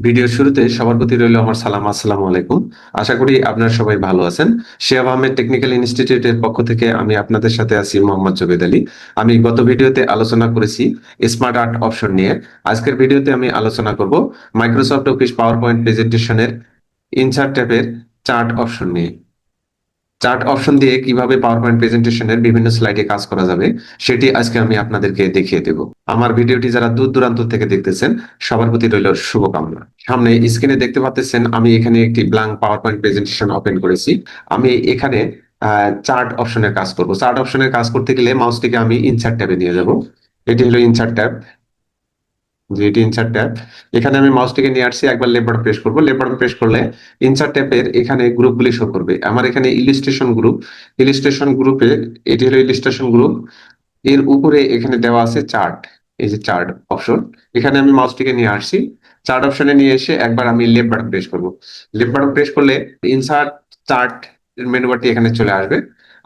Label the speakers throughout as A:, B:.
A: ভিডিওর শুরুতে সবার প্রতি রইল আমার সালাম, আসসালামু আলাইকুম। আশা করি আপনারা সবাই ভালো আছেন। শেয়াব আহমেদ টেকনিক্যাল ইনস্টিটিউটের পক্ষ থেকে আমি আপনাদের সাথে আছি মোহাম্মদ জবেদ আলী। আমি গত ভিডিওতে আলোচনা করেছি স্মার্ট আর্ট অপশন নিয়ে। আজকের ভিডিওতে আমি আলোচনা করব মাইক্রোসফট অফিস পাওয়ার পয়েন্ট প্রেজেন্টেশনের ইনসার্ট ট্যাবের চার্ট অপশন নিয়ে। চার্ট অপশন দিয়ে কীভাবে পাওয়ার পয়েন্ট প্রেজেন্টেশনের বিভিন্ন স্লাইডে কাজ করা যাবে, সেটি আজকে আমি আপনাদেরকে দেখিয়ে দেব। আমার ভিডিওটি যারা দূর দূরান্ত থেকে দেখতেছেন, সবার প্রতি রইল শুভকামনা। সামনে স্ক্রিনে দেখতে পাচ্ছেন, আমি এখানে একটি blank power point presentation open করেছি। আমি এখানে চার্ট অপশনের কাজ করব। চার্ট অপশনের কাজ করতে গেলে মাউসটিকে আমি ইনসার্ট ট্যাবে নিয়ে যাব। এটি হলো ইনসার্ট ট্যাব এটি ইনসার্ট ট্যাব এখানে আমি মাউসটিকে নিয়ে আসছি, একবার লেফট বাটন প্রেস করব। লেফট বাটন প্রেস করলে ইনসার্ট ট্যাবের এখানে গ্রুপগুলি শো করবে। আমার এখানে ইলিস্ট্রেশন গ্রুপ ইলিস্ট্রেশন গ্রুপে এটি হলো ইলিস্ট্রেশন গ্রুপ এর উপরে এখানে দেওয়া আছে চার্ট এই যে চার্ট অপশন এখানে আমি মাউসটিকে নিয়ে আসছি। চার্ট অপশনে নিয়ে এসে একবার আমি লেফট বাটন প্রেস করব লেফট বাটন প্রেস করলে ইনসার্ট চার্ট মেনু বারটি এখানে চলে আসবে।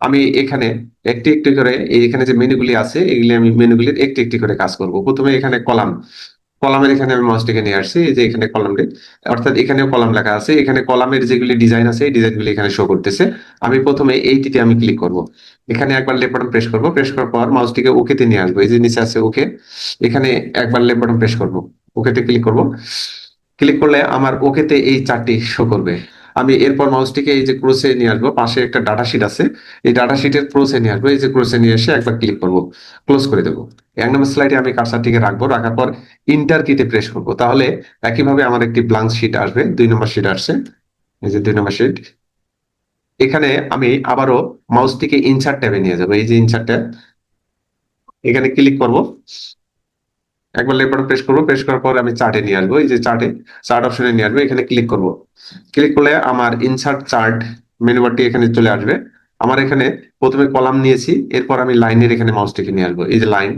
A: আমি এখানে একটি একটি করে এখানে যে মেনুগুলি আছে, এগুলি আমি মেনুগুলির একটি একটি করে কাজ করব। প্রথমে এখানে কলাম কলামের এখানে আমি মাউসটিকে নিয়ে আসছি, এই যে এখানে কলামটি অর্থাৎ এখানেও কলাম লেখা আছে, এখানে কলামের যেগুলি ডিজাইন আছে, এই ডিজাইনগুলি এখানে শো করতেছে। আমি প্রথমে এইটিতে আমি ক্লিক করব। এখানে একবার লেফট বাটন প্রেস করব প্রেস করার পর মাউসটিকে ওকেতে নিয়ে আসব। এই যে নিচে আছে ওকে এখানে একবার লেফট বাটন প্রেস করব ওকেতে ক্লিক করব। ক্লিক করলে আমার ওকেতে এই চারটি শো করবে। আমি এরপর মাউসটিকে এই যে ক্রোসে নিয়ে আসব, পাশে একটা ডাটা শিট আছে। এই ডাটা শিটের ক্রোসে নিয়ে আসব, এই যে ক্রোসে নিয়ে এসে একবার ক্লিক করব ক্লোজ করে দেবো। এক নম্বর স্লাইডে আমি কার্সারটিকে রাখব, রাখার পর ইন্টার কিতে প্রেস করব। তাহলে একইভাবে আমার একটি ব্লাঙ্ক শিট আসবে, দুই নম্বর শিট আসছে, এই যে দুই নম্বর শিট এখানে আমি আবারও মাউসটিকে ইনসার্ট ট্যাবে নিয়ে যাব, এই যে ইনসার্ট ট্যাব এখানে ক্লিক করব। একবার লেফট প্রেস করব প্রেস করার পর আমি চার্টে নিয়ে আসব। এই যে চার্টে চার্ট অপশনে নিয়ে আসব, এখানে ক্লিক করব। ক্লিক করলে আমার ইনসার্ট চার্ট মেনু বারটি এখানে চলে আসবে। আমার এখানে প্রথমে কলাম নিয়েছি, এরপর আমি লাইনের এখানে মাউসটিকে নিয়ে আসব। এই যে লাইন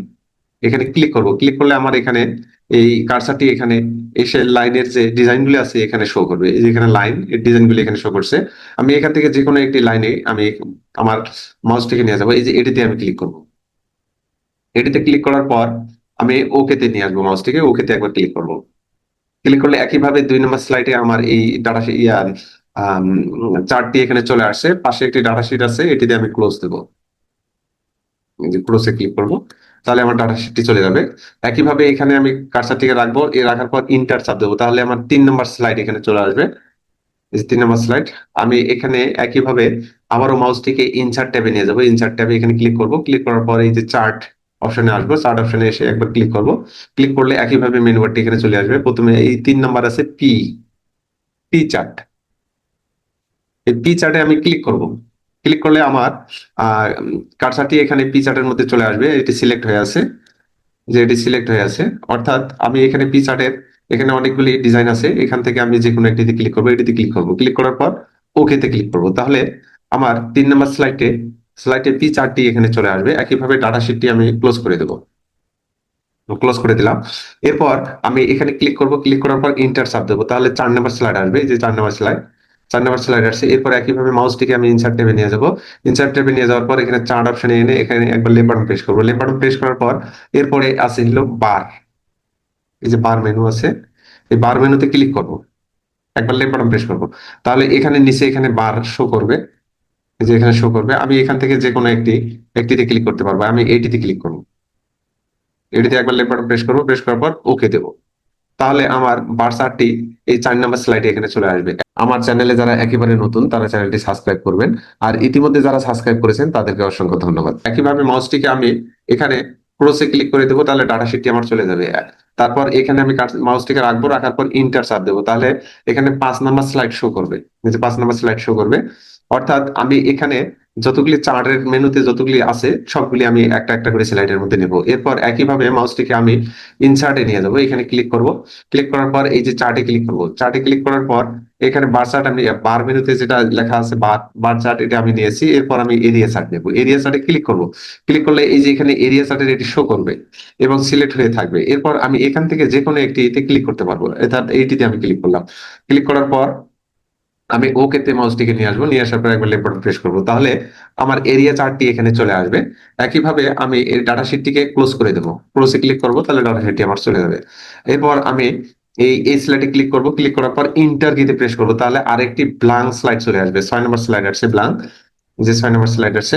A: এখানে ক্লিক করব। ক্লিক করলে আমার এখানে এই কার্সারটি এখানে এসে লাইনের যে ডিজাইনগুলি আছে, এখানে শো করবে। এই যে এখানে লাইন এর ডিজাইনগুলি এখানে শো করছে। আমি এখান থেকে যে কোনো একটি লাইনে আমি আমার মাউসটিকে নিয়ে যাব। এই যে এটিতে আমি ক্লিক করব। এটিতে ক্লিক করার পর আমি ওকেতে নিয়ে আসব মাউসটিকে ওকেতে একবার ক্লিক করব। ক্লিক করলে একইভাবে দুই নম্বর স্লাইডে আমার এই ডাটা ইয়া চার্টটি এখানে চলে আসছে। পাশে একটি ডাটা শিট আছে এটিতে আমি ক্লোজ দেবো। ক্লোজে ক্লিক করব, তাহলে আমার ডাটা শিটটি চলে যাবে। একইভাবে এখানে আমি কার্সারটিকে রাখব, এ রাখার পর ইন্টার চাপ দেবো। তাহলে আমার তিন নম্বর স্লাইড এখানে চলে আসবে। তিন নম্বর স্লাইড আমি এখানে একইভাবে আবারও মাউসটিকে ইনসার্ট ট্যাবে নিয়ে যাব। ইনসার্ট ট্যাবে এখানে ক্লিক করব। ক্লিক করার পর এই যে চার্ট অপশনে আসব চার্ট অপশনে এসে একবার ক্লিক করব। ক্লিক করলে একইভাবে মেনু বারটি এখানে চলে আসবে। প্রথমে এই তিন নাম্বার আছে পি পি চার্ট এই পি চার্টে আমি ক্লিক করব। ক্লিক করলে আমার কার্সারটি এখানে পি চার্টের মধ্যে চলে আসবে। এটি সিলেক্ট হয়ে আছে। যে এটি সিলেক্ট হয়ে আছে। অর্থাৎ আমি এখানে পি চার্টের এখানে অনেকগুলি ডিজাইন আছে। এখান থেকে আমি যে কোনো একটিতে ক্লিক করব, এটিতে ক্লিক করব। ক্লিক করার পর ওকেতে ক্লিক করব। তাহলে আমার তিন নম্বর স্লাইডে স্লাইডে পি চারটি এখানে চলে আসবে। একইভাবে ডাটা শিটটি আমি ক্লোজ করে দেবো। ক্লোজ করে দিলাম। এরপর আমি এখানে ক্লিক করব। ক্লিক করার পর ইন্টার চাপ দেবো। তাহলে চার নম্বর স্লাইড আসবে। যে চার নম্বর স্লাইড চার নম্বর স্লাইড আসছে। এরপর একইভাবে মাউসটিকে আমি ইনসার্ট টেবে নিয়ে যাব। ইনসার্ট টেবে নিয়ে যাওয়ার পর এখানে চার অপশনে এনে এখানে একবার লেফট বাটন প্রেস করব। লেফট বাটন প্রেস করার পর এরপরে আছে হলো বার এই যে বার মেনু আছে। এই বার মেনুতে ক্লিক করব। একবার লেফট বাটন প্রেস করব। তাহলে এখানে নিচে এখানে বার শো করবে। যে এখানে শো করবে, আমি এখান থেকে যে কোনো একটি, একটিতে ক্লিক করতে পারব, আমি এইটিতে ক্লিক করব। এটিতে একবার লেফট বাটন প্রেস করব প্রেস করার পর ওকে দেবো। তাহলে আমার বার চার্টটি এই চার নাম্বার স্লাইডে এখানে চলে আসবে। আমার চ্যানেলে যারা একেবারে নতুন, তারা চ্যানেলটি সাবস্ক্রাইব করবেন। আর ইতিমধ্যে যারা সাবস্ক্রাইব করেছেন, তাদেরকে অসংখ্য ধন্যবাদ। একইভাবে মাউসটিকে আমি এখানে ক্রোসে ক্লিক করে দেবো, তাহলে ডাটা শিটটি আমার চলে যাবে। তারপর এখানে আমি মাউসটিকে রাখব, রাখার পর ইন্টার চাপ দেবো। তাহলে এখানে পাঁচ নাম্বার স্লাইড শো করবে। পাঁচ নাম্বার স্লাইড শো করবে অর্থাৎ আমি এখানে যতগুলি চার্টের মেনুতে যতগুলি আছে, সবগুলি আমি একটা একটা করে স্লাইডের মধ্যে নেব। এরপর একইভাবে মাউসটিকে আমি ইনসার্টে নিয়ে যাব। এখানে ক্লিক করব। ক্লিক করার পর এই যে চার্টে ক্লিক করব। চার্টে ক্লিক করার পর এখানে বার চার্ট আমি বার মেনুতে যেটা লেখা আছে বার বার চার্ট এটা আমি নিয়েছি। এরপর আমি এরিয়া চার্ট নেব। এরিয়া চার্টে ক্লিক করব। ক্লিক করলে এই যে এখানে এরিয়া চার্টের এটি শো করবে এবং সিলেক্ট হয়ে থাকবে। এরপর আমি এখান থেকে যে কোনো একটি এতে ক্লিক করতে পারব। অর্থাৎ এইটিতে আমি ক্লিক করলাম। ক্লিক করার পর আমি ওকেতে মাউসটিকে নিয়ে আসব, নিয়ে আসার পর একবার লেফট প্রেস করব। তাহলে আমার এরিয়া চার্টটি এখানে চলে আসবে। একইভাবে আমি এই ডাটা শিটটিকে ক্লোজ করে দেবো। ক্লোজে ক্লিক করব, তাহলে ডাটা শিটটি আমার চলে যাবে। এরপর আমি এই এই স্লাইডে ক্লিক করব। ক্লিক করার পর ইন্টার কিতে প্রেস করব। তাহলে আরেকটি ব্লাঙ্ক স্লাইড চলে আসবে। ছয় নম্বর স্লাইড আসছে ব্লাঙ্ক যে ছয় নম্বর স্লাইড আসছে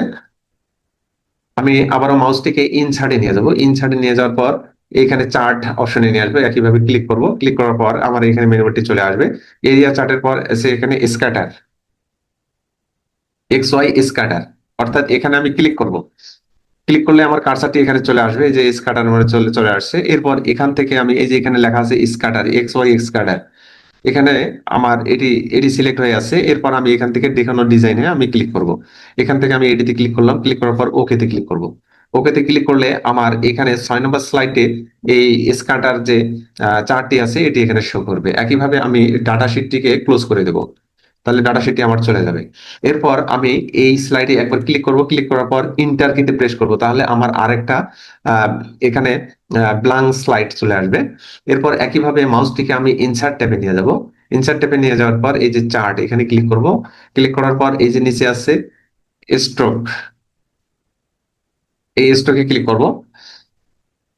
A: আমি আবারও মাউসটিকে ইনসার্টে নিয়ে যাব। ইনসার্টে নিয়ে যাওয়ার পর এখানে চার্ট অপশনে নিয়ে আসবে, একইভাবে ক্লিক করব। ক্লিক করার পর আমার এখানে মেনুবারটি চলে আসবে। এরিয়া চার্টের পর এসে এখানে স্ক্যাটার এক্স ওয়াই স্ক্যাটার অর্থাৎ এখানে আমি ক্লিক করব। ক্লিক করলে আমার কারসারটি এখানে চলে আসবে, যে স্ক্যাটার মানে চলে চলে আসছে। এরপর এখান থেকে আমি এই যে এখানে লেখা আছে স্ক্যাটার এক্স ওয়াই স্ক্যাটার এখানে আমার এটি এটি সিলেক্ট হয়ে আছে এরপর আমি এখান থেকে দেখানো ডিজাইনে আমি ক্লিক করব। এখান থেকে আমি এটিতে ক্লিক করলাম। ক্লিক করার পর ওকেতে ক্লিক করব। ওকেতে ক্লিক করলে আমার এখানে ছয় নম্বর স্লাইডে এই স্ক্যাটার যে চার্টটি আছে, এটি এখানে শো করবে। একইভাবে আমি ডাটা শিটটিকে ক্লোজ করে দেব। তাহলে ডাটা শিটটি আমার চলে যাবে। এরপর আমি এই স্লাইডে একবার ক্লিক করব। ক্লিক করার পর ইন্টার কিন্তু প্রেস করব। তাহলে আমার আরেকটা এখানে ব্লাঙ্ক স্লাইড চলে আসবে। এরপর একইভাবে মাউসটিকে আমি ইনসার্ট ট্যাবে নিয়ে যাব। ইনসার্ট ট্যাবে নিয়ে যাওয়ার পর এই যে চার্ট এখানে ক্লিক করব। ক্লিক করার পর এই যে নিচে আছে স্ট্রোক এই স্ট্রোকে ক্লিক করব।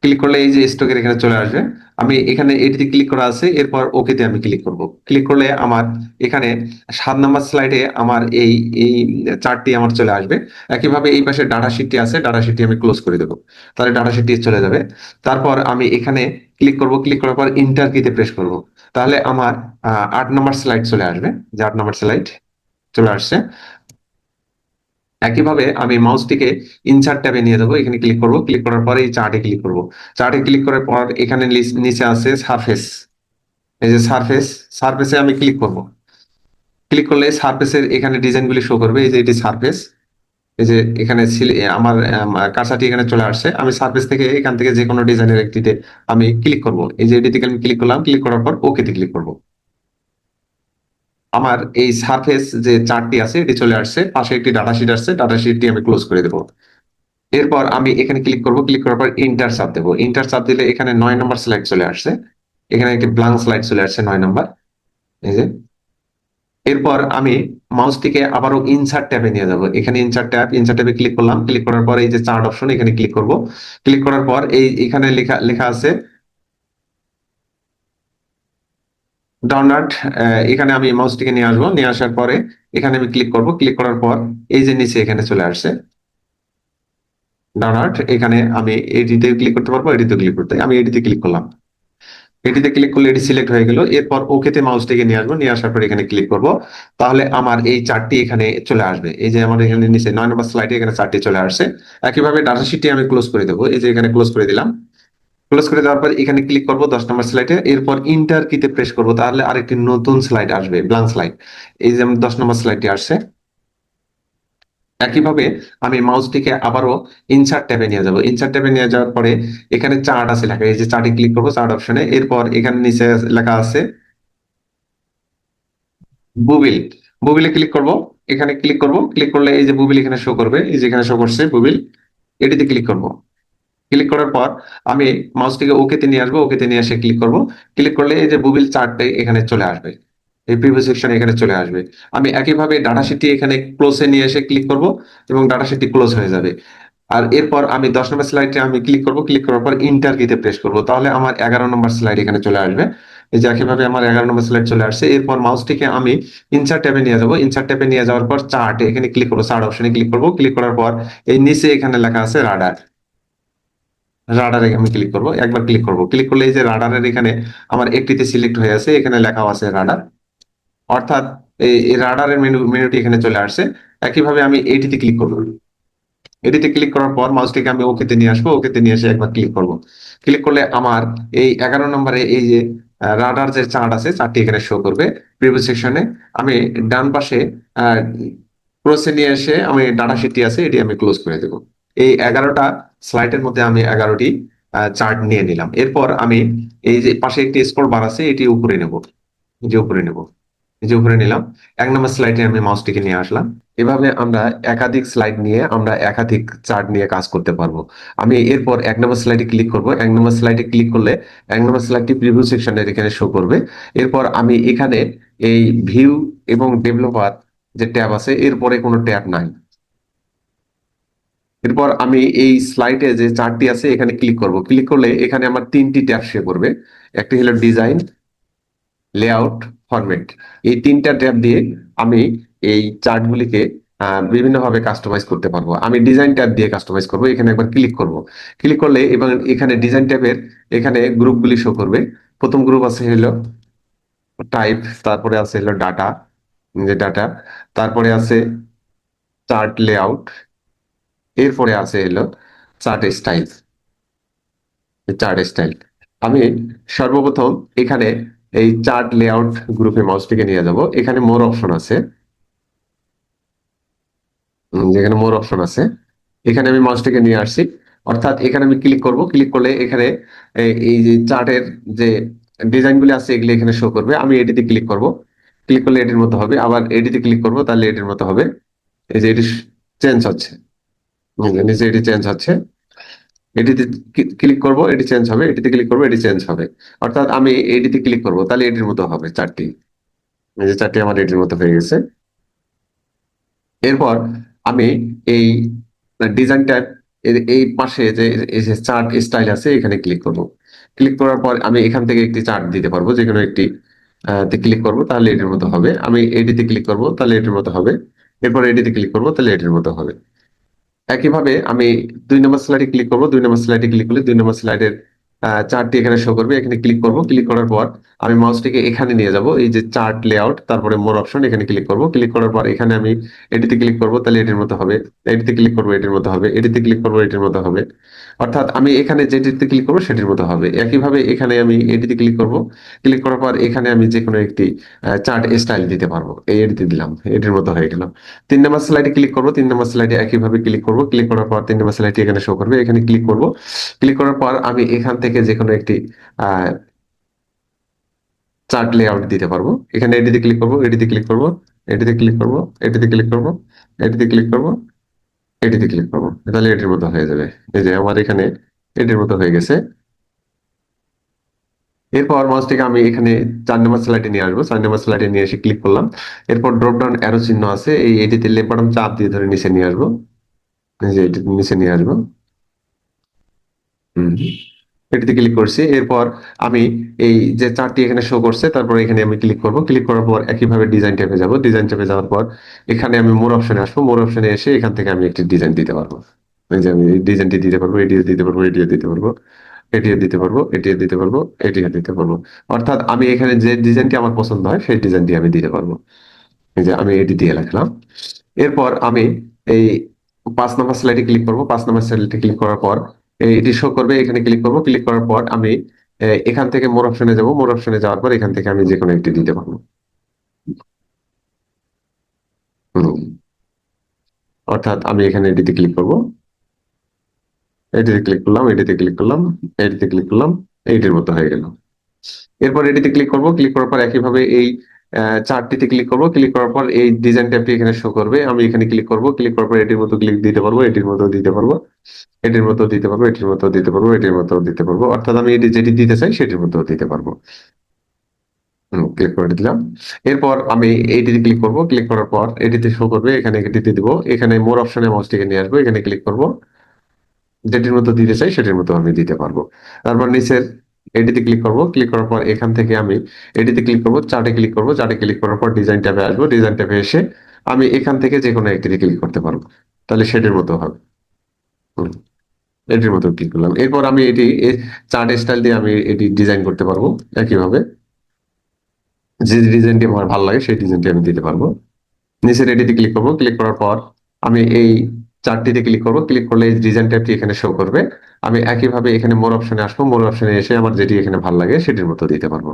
A: ক্লিক করলে এই যে স্টকের এখানে চলে আসবে। আমি এখানে এটিতে ক্লিক করা আছে, এরপর ওকেতে আমি ক্লিক করব। ক্লিক করলে আমার এখানে সাত নাম্বার স্লাইডে আমার এই এই চার্টটি আমার চলে আসবে। একইভাবে এই পাশে ডাটা শিটটি আছে ডাটা শিটটি আমি ক্লোজ করে দেবো। তাহলে ডাটা শিটটি চলে যাবে। তারপর আমি এখানে ক্লিক করব। ক্লিক করার পর ইন্টার কিতে প্রেস করব। তাহলে আমার আট নাম্বার স্লাইড চলে আসবে। যে আট নাম্বার স্লাইড চলে আসছে। একইভাবে আমি মাউসটিকে ইনসার্ট ট্যাবে নিয়ে যাব। এখানে ক্লিক করব। ক্লিক করার পরে এই চার্টে ক্লিক করব। চার্টে ক্লিক করার পর এখানে নিচে আছে সারফেস এই যে সারফেস সারফেসে আমি ক্লিক করব। ক্লিক করলে সারফেসের এখানে ডিজাইনগুলি শো করবে। এই যে এটি সারফেস এই যে এখানে আমার কাঁচাটি এখানে চলে আসছে। আমি সারফেস থেকে এখান থেকে যে কোনো ডিজাইনের একটিতে আমি ক্লিক করব। এই যে এটিতে আমি ক্লিক করলাম। ক্লিক করার পর ওকেতে ক্লিক করব। আমার এই সারফেস যে চার্টটি আছে, এটি চলে আসছে, পাশে একটি ডাটা শিট আসছে ডাটা শিটটি আমি ক্লোজ করে দেবো। এরপর আমি এখানে ক্লিক করব ক্লিক করার পর ইন্টার চাপ দেবো। ইন্টার চাপ দিলে এখানে নয় নম্বর স্লাইড চলে আসছে। এখানে একটি ব্লাঙ্ক স্লাইড চলে আসছে নয় নম্বর এই যে। এরপর আমি মাউসটিকে আবারও ইনসার্ট ট্যাবে নিয়ে যাব। এখানে ইনসার্ট ট্যাব ইনসার্ট ট্যাবে ক্লিক করলাম। ক্লিক করার পর এই যে চার্ট অপশন এখানে ক্লিক করব। ক্লিক করার পর এই এখানে লেখা লেখা আছে ডাউনলোড এখানে আমি মাউসটিকে নিয়ে আসব। নিয়ে আসার পরে এখানে আমি ক্লিক করব। ক্লিক করার পর এই যে নিচে এখানে চলে আসছে। ডাউনলোড, এখানে আমি এডিতে ক্লিক করতে পারব এডিতে ক্লিক করতে। আমি এডিতে ক্লিক করলাম। এটিতে ক্লিক করলে এটি সিলেক্ট হয়ে গেল। এরপর ওকেতে মাউসটিকে নিয়ে আসব। নিয়ে আসার পর এখানে ক্লিক করব। তাহলে আমার এই চারটি এখানে চলে আসবে। এই যে আমার এখানে নিচে নয় নম্বর স্লাইডে এখানে চারটি চলে আসছে। একইভাবে ডাটা শিটটি আমি ক্লোজ করে দেবো। এই যে এখানে ক্লোজ করে দিলাম। ক্লোজ করে দেওয়ার পর এখানে ক্লিক করব দশ নম্বর স্লাইডে এরপর ইন্টার কিতে প্রেস করব, তাহলে আরেকটি নতুন স্লাইড আসবে ব্লাঙ্ক স্লাইড এই যে দশ নম্বর স্লাইডটি আসছে। একইভাবে আমি মাউসটিকে আবারও ইনসার্ট ট্যাবে নিয়ে যাব। ইনসার্ট ট্যাবে নিয়ে যাওয়ার পরে এখানে চার্ট আছে লেখা, এই যে চার্টে ক্লিক করব চার্ট অপশনে এরপর এখানে নিচে লেখা আছে বুবিল বুবিলে ক্লিক করব, এখানে ক্লিক করব। ক্লিক করলে এই যে বুবিল এখানে শো করবে, এই যে এখানে শো করছে বুবিল এটিতে ক্লিক করব। ক্লিক করার পর আমি মাউসটিকে ওকেতে নিয়ে আসব ওকেতে নিয়ে এসে ক্লিক করব। ক্লিক করলে এই যে বুবিল চার্টটাই এখানে চলে আসবে। এই প্রিভিউ সেকশন এখানে চলে আসবে। আমি একইভাবে ডাটা শিটটি এখানে ক্লোজে নিয়ে এসে ক্লিক করব এবং ডাটা শিটটি ক্লোজ হয়ে যাবে। আর এরপর আমি দশ নম্বর স্লাইডে আমি ক্লিক করব। ক্লিক করার পর ইন্টার কিতে প্রেস করব। তাহলে আমার এগারো নম্বর স্লাইড এখানে চলে আসবে। এই যে একইভাবে আমার এগারো নম্বর স্লাইড চলে আসছে। এরপর মাউসটিকে আমি ইনসার্ট ট্যাবে নিয়ে যাব। ইনসার্ট ট্যাবে নিয়ে যাওয়ার পর চার্ট এখানে ক্লিক করব। চার্ট অপশনে ক্লিক করব। ক্লিক করার পর এই নিচে এখানে লেখা আছে রাডার রাডারে আমি ক্লিক করব। একবার ক্লিক করব। ক্লিক করলে এই যে রাডারের এখানে আমার একটিতে সিলেক্ট হয়ে আছে, এখানে লেখা আছে রাডার অর্থাৎ এই রাডারের মেনু মেনুটি এখানে চলে আসছে। একইভাবে আমি এইটিতে ক্লিক করব। এটিতে ক্লিক করার পর মাউসটিকে আমি ওকেতে নিয়ে আসব। ওকেতে নিয়ে এসে একবার ক্লিক করব। ক্লিক করলে আমার এই এগারো নম্বরে এই যে রাডার যে চার্ট আছে, চার্টটি এখানে শো করবে। প্রিভিউ সেকশনে আমি ডান পাশে ক্রসে নিয়ে এসে আমি ডাটা শিটটি আছে, এটি আমি ক্লোজ করে দেবো। এই এগারোটা স্লাইডের মধ্যে আমি এগারোটি চার্ট নিয়ে নিলাম। এরপর আমি এই যে পাশে একটি স্ক্রল বার আছে, এটি উপরে নেব। যে উপরে নেব। যে উপরে নিলাম। এক নম্বর স্লাইডে আমি মাউসটিকে নিয়ে আসলাম। এভাবে আমরা একাধিক স্লাইড নিয়ে আমরা একাধিক চার্ট নিয়ে কাজ করতে পারব। আমি এরপর এক নম্বর স্লাইডে ক্লিক করব। এক নম্বর স্লাইডে ক্লিক করলে এক নম্বর স্লাইডটি প্রিভিউ সেকশনের এখানে শো করবে। এরপর আমি এখানে এই ভিউ এবং ডেভেলপার যে ট্যাব আছে, এরপরে কোনো ট্যাব নাই। এরপর আমি এই স্লাইডে যে চার্টটি আছে, এখানে ক্লিক করব। ক্লিক করলে এখানে আমার তিনটি ট্যাব শো করবে। একটি হলো ডিজাইন লেআউট ফরম্যাট এই তিনটা ট্যাব দিয়ে আমি এই চার্টগুলিকে বিভিন্নভাবে কাস্টমাইজ করতে পারব। আমি ডিজাইন ট্যাব দিয়ে কাস্টমাইজ করব। এখানে একবার ক্লিক করব। ক্লিক করলে এবং এখানে ডিজাইন ট্যাবের এখানে গ্রুপগুলি শো করবে। প্রথম গ্রুপ আছে হলো টাইপ তারপরে আছে হলো ডাটা যে ডাটা তারপরে আছে চার্ট লেআউট এরপরে আছে হলো চার্ট স্টাইল। Chart style. আমি সর্বপ্রথম এখানে এই চার্ট লেআউট গ্রুপে মাউসটিকে নিয়ে যাব। এখানে মোর অপশন আছে। যেখানে মোর অপশন আছে। এখানে আমি মাউসটিকে নিয়ে আসছি। অর্থাৎ এখানে আমি ক্লিক করব। ক্লিক করলে এখানে এই- যে চার্টের যে ডিজাইনগুলি আছে, এগুলি এখানে শো করবে। আমি এটিতে ক্লিক করব। ক্লিক করলে এটির মতো হবে। আবার এটিতে ক্লিক করব, তাহলে এটির মতো হবে। এই যে এটি চেঞ্জ হচ্ছে। নিচে এটি চেঞ্জ হচ্ছে। এটিতে ক্লিক করব এটি চেঞ্জ হবে এটিতে ক্লিক করব এটি চেঞ্জ হবে। অর্থাৎ আমি এটিতে ক্লিক করব তাহলে এটির মতো হবে চারটি। এই যে চারটি আমার এটির মতো হয়ে গেছে। এরপর আমি এই ডিজাইন ট্যাব এই পাশে যে চার্ট স্টাইল আছে এখানে ক্লিক করব। ক্লিক করার পর আমি এখান থেকে একটি চার্ট দিতে পারব যে কোনো একটি তে ক্লিক করব তাহলে এটির মতো হবে। আমি এটিতে ক্লিক করব তাহলে এটির মতো হবে। এরপর এটিতে ক্লিক করব তাহলে এটির মতো হবে। একইভাবে আমি দুই নম্বর স্লাইডে ক্লিক করব, দুই নম্বর স্লাইডে ক্লিক করলে দুই নম্বর স্লাইডের চার্টটি এখানে শো করবে। এখানে ক্লিক করব। ক্লিক করার পর আমি মাউসটিকে এখানে নিয়ে যাব। এই যে চার্ট লেআউট তারপরে মোর অপশন এখানে ক্লিক করব। ক্লিক করার পর এখানে আমি এটিতে ক্লিক করব, তাহলে এটির মতো হবে। এটিতে ক্লিক করব, এটির মতো হবে। এটিতে ক্লিক করব, এটির মতো হবে। অর্থাৎ আমি এখানে যেটিতে ক্লিক করব, সেটির মতো হবে। একইভাবে এখানে আমি এটিতে ক্লিক করব। ক্লিক করার পর এখানে আমি যে কোনো একটি চার্ট স্টাইল দিতে পারব। এই এটিতে দিলাম। এটির মতো হয়ে গেল। তিন নম্বর স্লাইডে ক্লিক করব। তিন নম্বর স্লাইডে একইভাবে ক্লিক করব। ক্লিক করার পর তিন নম্বর স্লাইডটি এখানে শো করবে। এখানে ক্লিক করব। ক্লিক করার পর আমি এখান থেকে যে কোনো একটি চার্ট লেআউট দিতে পারব। এখানে এটিতে ক্লিক করব, এটিতে ক্লিক করব, এটিতে ক্লিক করব, এটিতে ক্লিক করব, এটিতে ক্লিক করব, এটিতে ক্লিক করব। তাহলে এটির মতো হয়ে যাবে। এই যে আমার এখানে এটির মতো হয়ে গেছে। এরপর মাউসটিকে আমি এখানে চার নম্বর স্লাইডে নিয়ে আসব। চার নম্বর স্লাইডে নিয়ে এসে ক্লিক করলাম। এরপর ড্রপ ডাউন অ্যারো চিহ্ন আছে। এই এটিতে লেফট বাটন চাপ দিয়ে ধরে নিচে নিয়ে আসব। এটি নিচে নিয়ে আসব। হুম। এটিতে ক্লিক করছি। এরপর আমি এই যে চারটি এখানে শো করছে, তারপর এখানে আমি ক্লিক করব। ক্লিক করার পর একইভাবে ডিজাইন ট্যাবে যাব। ডিজাইন ট্যাবে যাওয়ার পর এখানে আমি মোর অপশনে আসব। মোর অপশনে এসে এখান থেকে আমি একটি ডিজাইন দিতে পারব। এই যে আমি ডিজাইনটি দিতে পারব, এটিও দিতে পারব, এটিও দিতে পারব, এটিও দিতে পারব, এটিও দিতে পারব, এটিও দিতে পারব। অর্থাৎ আমি এখানে যে ডিজাইনটি আমার পছন্দ হয়, সেই ডিজাইনটি আমি দিতে পারব। এই যে আমি এটি দিয়ে রাখলাম। এরপর আমি এই পাঁচ নম্বর স্লাইডে ক্লিক করব। পাঁচ নম্বর স্লাইডে ক্লিক করার পর এটি শো করবে, এখানে ক্লিক করব। ক্লিক করার পর আমি এখান থেকে মোর অপশনে যাব। মোর অপশনে যাওয়ার পর এখান থেকে আমি যে কোনো একটি দিতে পারব। অর্থাৎ আমি এখানে এটিতে ক্লিক করব। এটিতে ক্লিক করলাম, এটিতে ক্লিক করলাম, এটিতে ক্লিক করলাম, এইটির মতো হয়ে গেল। এরপর এটিতে ক্লিক করব। ক্লিক করার পর একইভাবে এই চার্টটিতে ক্লিক করব। ক্লিক করার পর এই ডিজাইন ট্যাবটি এখানে শো করবে। আমি এখানে ক্লিক করব। ক্লিক করার পর এটির মতো ক্লিক দিতে পারব, এটির মতো দিতে পারব, এটির মতো দিতে পারব, এটির মতো দিতে পারব, এটির মতো দিতে পারব। অর্থাৎ আমি এটি যেটি দিতে চাই সেটির মতো দিতে পারব। ক্লিক করে দিলাম। এরপর আমি এইটিতে ক্লিক করব। ক্লিক করার পর এটিতে শো করবে। এখানে এটিতে দিব। এখানে মোর অপশনে মাউসটিকে নিয়ে আসব। এখানে ক্লিক করব। যেটির মতো দিতে চাই সেটির মতো আমি দিতে পারব। তারপর নিচের এটিতে ক্লিক করব। ক্লিক করার পর এখান থেকে আমি এটিতে ক্লিক করব চার্টে ক্লিক করব। চার্টে ক্লিক করার পর ডিজাইন ট্যাবে আসব। ডিজাইন ট্যাবে এসে আমি এখান থেকে যে কোনো একটিতে ক্লিক করতে পারব। তাহলে সেটির মতো হবে। এটির মতো ক্লিক করলাম। এরপর আমি এটি চার্ট স্টাইল দিয়ে আমি এটি ডিজাইন করতে পারব একইভাবে। যে ডিজাইনটি আমার ভালো লাগে, সেই ডিজাইনটি আমি দিতে পারব। নিচের এটিতে ক্লিক করব। ক্লিক করার পর আমি এই চারটিতে ক্লিক করব। ক্লিক করলে এই ডিজাইন ট্যাবটি এখানে শো করবে। আমি একইভাবে এখানে মোর অপশনে আসব। মোর অপশনে এসে আমার যেটি এখানে ভালো লাগে সেটির মতো দিতে পারব।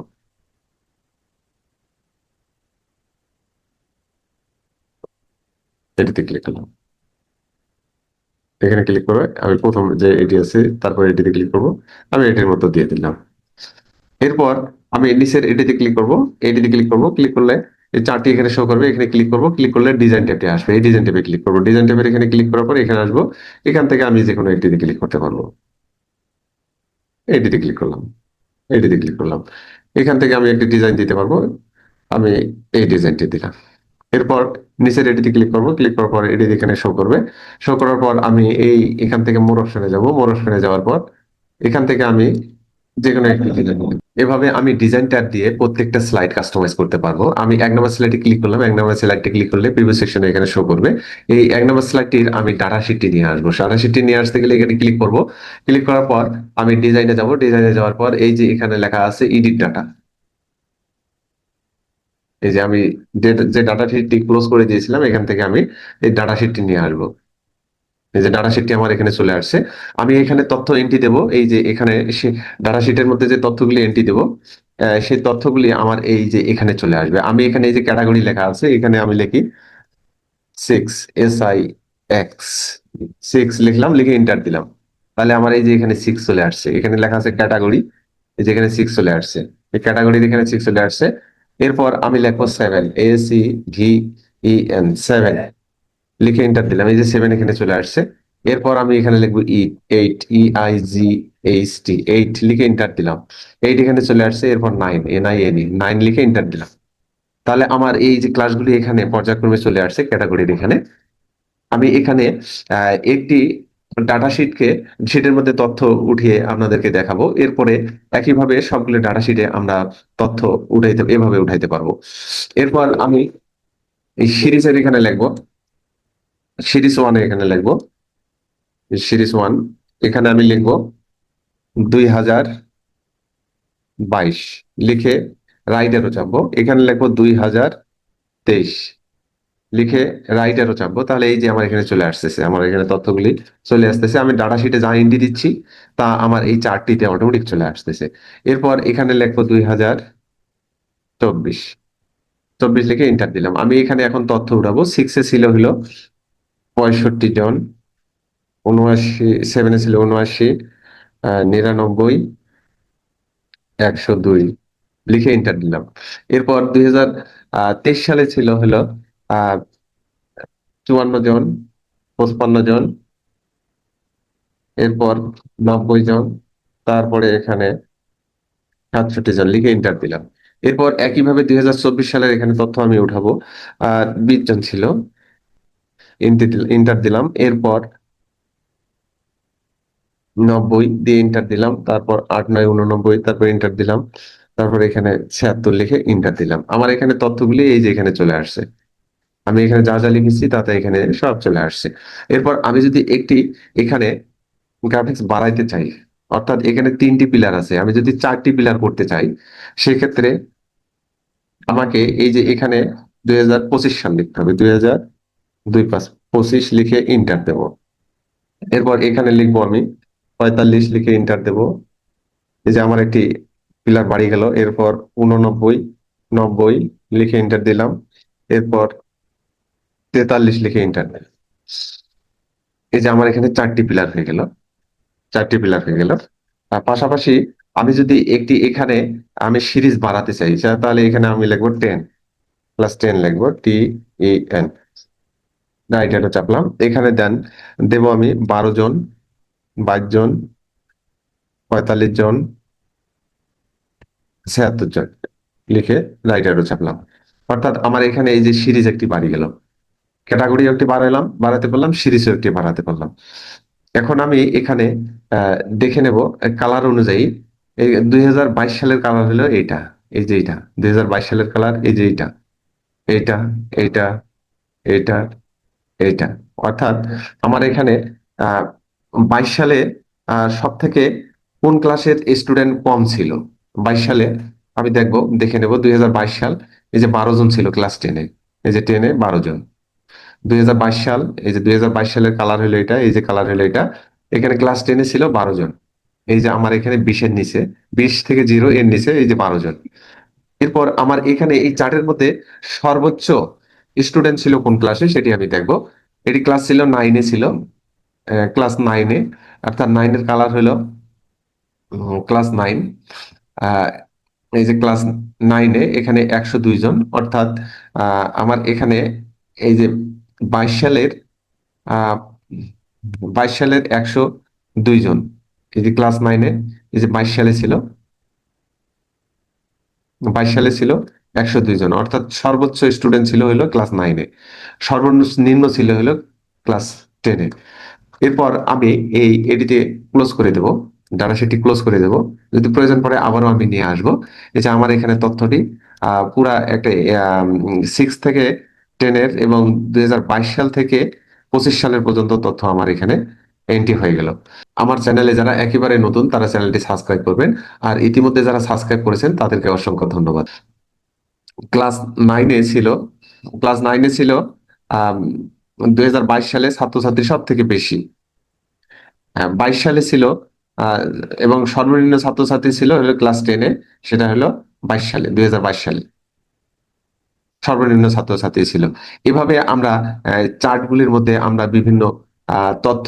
A: এটিতে ক্লিক করলাম। এখানে ক্লিক করে আমি প্রথম যে এটি আছে, তারপর এটিতে ক্লিক করব। আমি এটির মতো দিয়ে দিলাম। এরপর আমি নিচের এটিতে ক্লিক করব। এটিতে ক্লিক করব। ক্লিক করলে চারটি এখানে শো করবে, এখানে ক্লিক করব ক্লিক করলে ডিজাইন ট্যাবটি আসবে। এই ডিজাইন ট্যাবে ক্লিক করব। ডিজাইন ট্যাবের এখানে ক্লিক করার পর এখানে আসব। এখান থেকে আমি যে কোনো একটিতে ক্লিক করতে পারব। এটিতে ক্লিক করলাম। এটিতে ক্লিক করলাম। এখান থেকে আমি একটি ডিজাইন দিতে পারব। আমি এই ডিজাইনটি দিলাম। এরপর নিচের এটিতে ক্লিক করব। ক্লিক করার পর এটি এখানে শো করবে। শো করার পর আমি এই এখান থেকে মোর অপশনে যাব। মোর অপশনে যাওয়ার পর এখান থেকে আমি যে কোনো একটি এভাবে আমি ডিজাইন ট্যাব দিয়ে প্রত্যেকটা স্লাইড কাস্টমাইজ করতে পারব। আমি এক নম্বর স্লাইডে ক্লিক করলাম, এক নম্বর স্লাইডে ক্লিক করলে প্রিভিয়াস সেকশনে এখানে শো করবে। এই এক নম্বর স্লাইডটির আমি ডাটা শিটটি নিয়ে আসব। ডাটা শিটটি নিয়ে আসতে গেলে এখানে ক্লিক করব। ক্লিক করার পর আমি ডিজাইনে যাব। ডিজাইনে যাওয়ার পর এই যে এখানে লেখা আছে এডিট ডাটা এই যে আমি যে ডাটা শিটটি ক্লোজ করে দিয়েছিলাম, এখান থেকে আমি এই ডাটা শিটটি নিয়ে আসব। এই যে ডাটা শিটটি আমার এখানে চলে আসছে। আমি এখানে তথ্য এন্ট্রি দেব। এই যে এখানে ডাটা শিটের মধ্যে যে তথ্যগুলি এন্ট্রি দেব সেই তথ্যগুলি আমার এই যে এখানে চলে আসবে। আমি এখানে এই যে ক্যাটাগরি লেখা আছে, এখানে আমি লিখি six S I X six লিখলাম, লিখে এন্টার দিলাম। তাহলে আমার এই যে এখানে সিক্স চলে আসছে। এখানে লেখা আছে ক্যাটাগরি এই যে এখানে সিক্স চলে আসছে। এই ক্যাটাগরির এখানে সিক্স চলে আসছে। এরপর আমি লিখব seven A C V E N seven লিখে এন্টার দিলাম। এই যে সেভেন এখানে চলে আসছে। এরপর আমি এখানে লিখব E eight E I G H T eight লিখে এন্টার দিলাম। এইট এখানে চলে আসছে, এরপর nine N I N E nine লিখে এন্টার দিলাম। তাহলে আমার এই যে ক্লাসগুলি এখানে পর্যায়ক্রমে চলে আসছে ক্যাটাগরির এখানে, আমি এখানে একটি ডাটা শিটকে শিটের মধ্যে তথ্য উঠিয়ে আপনাদেরকে দেখাবো। এরপরে একইভাবে সবগুলো ডাটা শিটে আমরা তথ্য উঠাইতে, এভাবে উঠাইতে পারব। এরপর আমি এই সিরিজের এখানে লিখব। সিরিজ ওয়ানে এখানে লিখব। সিরিজ ওয়ান এখানে আমি লিখব দুই হাজার বাইশ। লিখে এরো চাপবো। এখানে লিখব দুই হাজার তেইশ। লিখে রাইট এরো চাপবো। তাহলে এই যে আমার এখানে চলে আসতেছে, আমার এখানে তথ্যগুলি চলে আসতেছে। আমি ডাটা শিটে যা এন্ট্রি দিচ্ছি, তা আমার এই চারটিতে অটোমেটিক চলে আসতেছে। এরপর এখানে লিখব দুই হাজার চব্বিশ। চব্বিশ লিখে এন্টার দিলাম। আমি এখানে এখন তথ্য উঠাবো। সিক্সে ছিল হলো পঁয়ষট্টি জন, উনআশি সেভেনে ছিল উনআশি নিরানব্বই, একশো দুই। লিখে এন্টার দিলাম। এরপর দুই তেইশ সালে ছিল হলো চুয়ান্ন জন, পঁচপান্ন জন, এরপর নব্বই জন, তারপরে এখানে সাতষট্টি জন লিখে ইন্টার দিলাম। এরপর একইভাবে দুই হাজার চব্বিশ সালের এখানে তথ্য আমি উঠাবো। আর বিশ জন ছিল। এন্টার দিলাম, এরপর নব্বই দিয়ে এন্টার দিলাম, তারপর আট, নয়, উননব্বই, তারপর এন্টার দিলাম, তারপর এখানে ছিয়াত্তর লিখে এন্টার দিলাম। আমার এখানে তথ্যগুলি এই যে এখানে চলে আসছে। আমি এখানে যা যা লিখেছি তাতে এখানে সব চলে আসছে। এরপর আমি যদি একটি এখানে গ্রাফিক্স বাড়াইতে চাই, অর্থাৎ এখানে তিনটি পিলার আছে, আমি যদি চারটি পিলার করতে চাই, সেক্ষেত্রে আমাকে এই যে এখানে দুই হাজার পঁচিশ সাল লিখতে হবে, দুই হাজার দুই পাঁচ, পঁচিশ লিখে ইন্টার দেব। এরপর এখানে লিখব আমি পঁয়তাল্লিশ লিখে ইন্টার দেব। এই যে আমার একটি পিলার বাড়ি গেল, এরপর উননব্বই নব্বই লিখে ইন্টার দিলাম, এরপর তেতাল্লিশ লিখে ইন্টার দিলাম। এই যে আমার এখানে চারটি পিলার হয়ে গেল, চারটি পিলার হয়ে গেল। পাশাপাশি আমি যদি একটি এখানে আমি সিরিজ বাড়াতে চাই, তাহলে এখানে আমি লিখব টেন প্লাস টেন লিখব টি এন এটা চাপলাম। এখানে দেন, দেব আমি বারো জন, বাইশ জন, পঁয়তাল্লিশ জন, ছিয়াত্তর জন লিখে রাইট অ্যারো চাপলাম। অর্থাৎ আমার এখানে এই যে সিরিজ একটি বাড়ি গেল। ক্যাটাগরি একটি বাড়াইলাম, বাড়াতে পারলাম, সিরিজও একটি বাড়াতে পারলাম। এখন আমি এখানে দেখে নেব কালার অনুযায়ী। এই দুই হাজার বাইশ সালের কালার হলো এইটা, এই যে এইটা। দুই হাজার বাইশ সালের কালার, এই যে এইটা। এইটা এইটা এইটা। এইটা অর্থাৎ আমার এখানে বাইশ সালে সব থেকে কোন ক্লাসের স্টুডেন্ট কম ছিল? বাইশ সালে আমি দেখব, দেখে নেব, দুই হাজার বাইশ সাল, এই যে বারো জন ছিল ক্লাস টেনে এই যে টেনে বারো জন। দুই হাজার বাইশ সাল, এই যে দুই হাজার বাইশ সালের কালার হলো এটা, এই যে কালার হলো এটা, এখানে ক্লাস টেনে ছিল বারো জন। এই যে আমার এখানে বিশের নিচে, বিশ থেকে জিরো এর নিচে, এই যে বারো জন। এরপর আমার এখানে এই চার্টের মধ্যে সর্বোচ্চ স্টুডেন্ট ছিল কোন ক্লাসে সেটি আমি দেখব। এটি ক্লাস ছিল নাইনে ছিল। ক্লাস নাইনে অর্থাৎ নাইনের কালার হলো ক্লাস নাইন এই যে ক্লাস নাইনে এখানে একশো দুই জন। অর্থাৎ আমার এখানে এই যে বাইশ সালের বাইশ সালের একশো দুই জন। এই যে ক্লাস নাইনে এই যে বাইশ সালে ছিল। বাইশ সালে ছিল। একশো দুই জন। অর্থাৎ সর্বোচ্চ স্টুডেন্ট ছিল হলো ক্লাস নাইনে সর্বনিম্ন ছিল হলো ক্লাস টেনে এরপর আমি এই এটিতে ক্লোজ করে দেব। ডাটা শিটটি ক্লোজ করে দেব। যদি প্রয়োজন পড়ে আবারও আমি নিয়ে আসব। এই যে আমার এখানে তথ্যটি পুরা একটা সিক্স থেকে টেনের এবং দুই হাজার বাইশ সাল থেকে পঁচিশ সালের পর্যন্ত তথ্য আমার এখানে এন্ট্রি হয়ে গেল। আমার চ্যানেলে যারা একেবারে নতুন, তারা চ্যানেলটি সাবস্ক্রাইব করবেন। আর ইতিমধ্যে যারা সাবস্ক্রাইব করেছেন, তাদেরকে অসংখ্য ধন্যবাদ। ক্লাস নাইনে ছিল। ক্লাস নাইনে ছিল দুই হাজার বাইশ সালে ছাত্রছাত্রী সব থেকে বেশি। বাইশ সালে ছিল এবং সর্বনিম্ন ছাত্রছাত্রী ছিল হলো ক্লাস টেনে সেটা হলো বাইশ সালে, দুই হাজার বাইশ সালে। সর্বনিম্ন ছাত্রছাত্রী ছিল। এভাবে আমরা চার্টগুলির মধ্যে আমরা বিভিন্ন তথ্য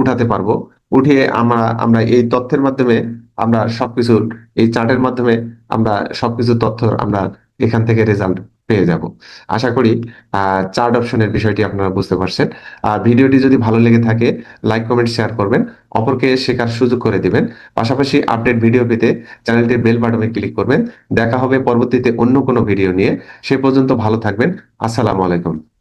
A: উঠাতে পারব। উঠিয়ে আমরা আমরা এই তথ্যের মাধ্যমে আমরা সবকিছুর এই চার্টের মাধ্যমে আমরা সবকিছু তথ্য আমরা এখান থেকে রেজাল্ট পেয়ে যাব। আশা করি চার্ট অপশনের বিষয়টি আপনারা বুঝতে পারছেন। ভিডিওটি যদি ভালো লেগে থাকে লাইক কমেন্ট শেয়ার করবেন। অপরকে শেখার সুযোগ করে দিবেন। পাশাপাশি আপডেট ভিডিও পেতে চ্যানেলটির বেল বাটনে ক্লিক করবেন। দেখা হবে পরবর্তীতে অন্য কোনো ভিডিও নিয়ে। সে পর্যন্ত ভালো থাকবেন। আসসালামু আলাইকুম।